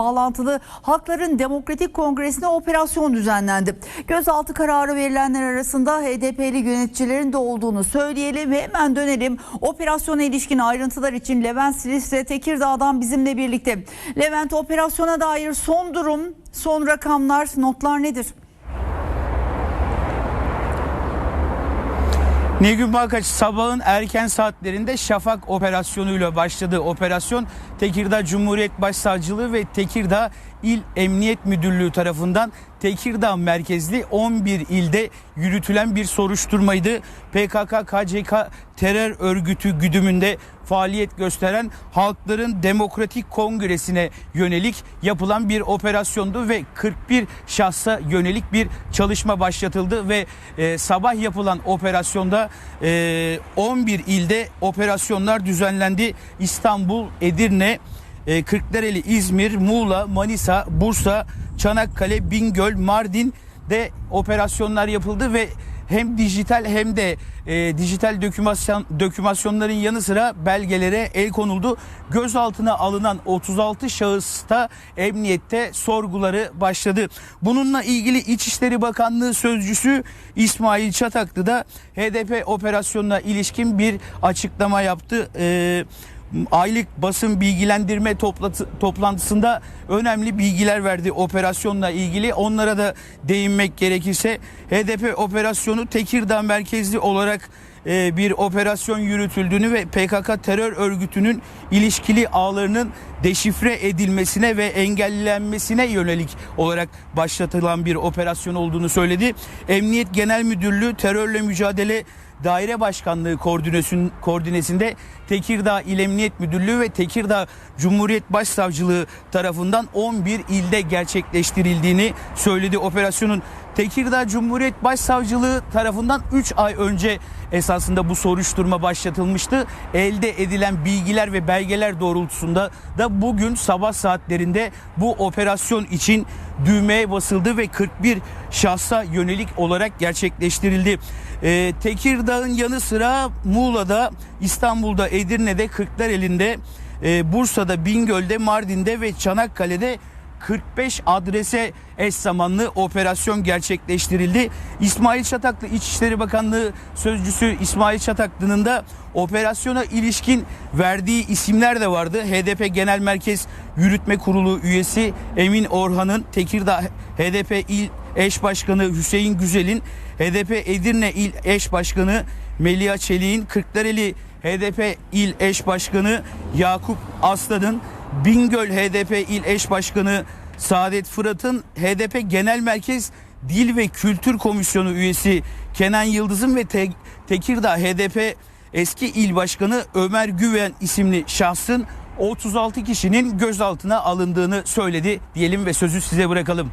Bağlantılı Hakların Demokratik Kongresi'ne operasyon düzenlendi. Gözaltı kararı verilenler arasında HDP'li yöneticilerin de olduğunu söyleyelim ve hemen dönelim. Operasyona ilişkin ayrıntılar için Levent Silistre Tekirdağ'dan bizimle birlikte. Levent operasyona dair son durum, son rakamlar, notlar nedir? Nilgün Balkaç sabahın erken saatlerinde Şafak operasyonuyla başladı. Operasyon Tekirdağ Cumhuriyet Başsavcılığı ve Tekirdağ İl Emniyet Müdürlüğü tarafından Tekirdağ merkezli 11 ilde yürütülen bir soruşturmaydı. PKK KCK terör örgütü güdümünde faaliyet gösteren Halkların Demokratik Kongresi'ne yönelik yapılan bir operasyondu ve 41 şahsa yönelik bir çalışma başlatıldı ve e, sabah yapılan operasyonda e, 11 ilde operasyonlar düzenlendi. İstanbul, Edirne, e, Kırklareli, İzmir, Muğla, Manisa, Bursa, Çanakkale, Bingöl, Mardin'de operasyonlar yapıldı ve hem dijital hem de e, dijital dokümasyon dokümasyonların yanı sıra belgelere el konuldu. Gözaltına alınan 36 şahısta emniyette sorguları başladı. Bununla ilgili İçişleri Bakanlığı sözcüsü İsmail Çataklı da HDP operasyonuna ilişkin bir açıklama yaptı. E, aylık basın bilgilendirme toplantısında önemli bilgiler verdi operasyonla ilgili. Onlara da değinmek gerekirse HDP operasyonu Tekirdağ merkezli olarak e, bir operasyon yürütüldüğünü ve PKK terör örgütünün ilişkili ağlarının deşifre edilmesine ve engellenmesine yönelik olarak başlatılan bir operasyon olduğunu söyledi. Emniyet Genel Müdürlüğü terörle mücadele Daire Başkanlığı koordinesinde Tekirdağ İl Emniyet Müdürlüğü ve Tekirdağ Cumhuriyet Başsavcılığı tarafından 11 ilde gerçekleştirildiğini söyledi. Operasyonun Tekirdağ Cumhuriyet Başsavcılığı tarafından 3 ay önce esasında bu soruşturma başlatılmıştı. Elde edilen bilgiler ve belgeler doğrultusunda da bugün sabah saatlerinde bu operasyon için düğmeye basıldı ve 41 şahsa yönelik olarak gerçekleştirildi. Ee, Tekirdağ'ın yanı sıra Muğla'da, İstanbul'da, Edirne'de, Kırklareli'nde, e, Bursa'da, Bingöl'de, Mardin'de ve Çanakkale'de 45 adrese eş zamanlı operasyon gerçekleştirildi. İsmail Çataklı İçişleri Bakanlığı sözcüsü İsmail Çataklı'nın da operasyona ilişkin verdiği isimler de vardı. HDP Genel Merkez Yürütme Kurulu üyesi Emin Orhan'ın, Tekirdağ HDP İl Eş Başkanı Hüseyin Güzel'in, HDP Edirne İl Eş Başkanı Melia Çelik'in, Kırklareli HDP İl Eş Başkanı Yakup Aslan'ın, Bingöl HDP İl Eş Başkanı Saadet Fırat'ın HDP Genel Merkez Dil ve Kültür Komisyonu üyesi Kenan Yıldız'ın ve Te- Tekirdağ HDP eski il başkanı Ömer Güven isimli şahsın 36 kişinin gözaltına alındığını söyledi diyelim ve sözü size bırakalım.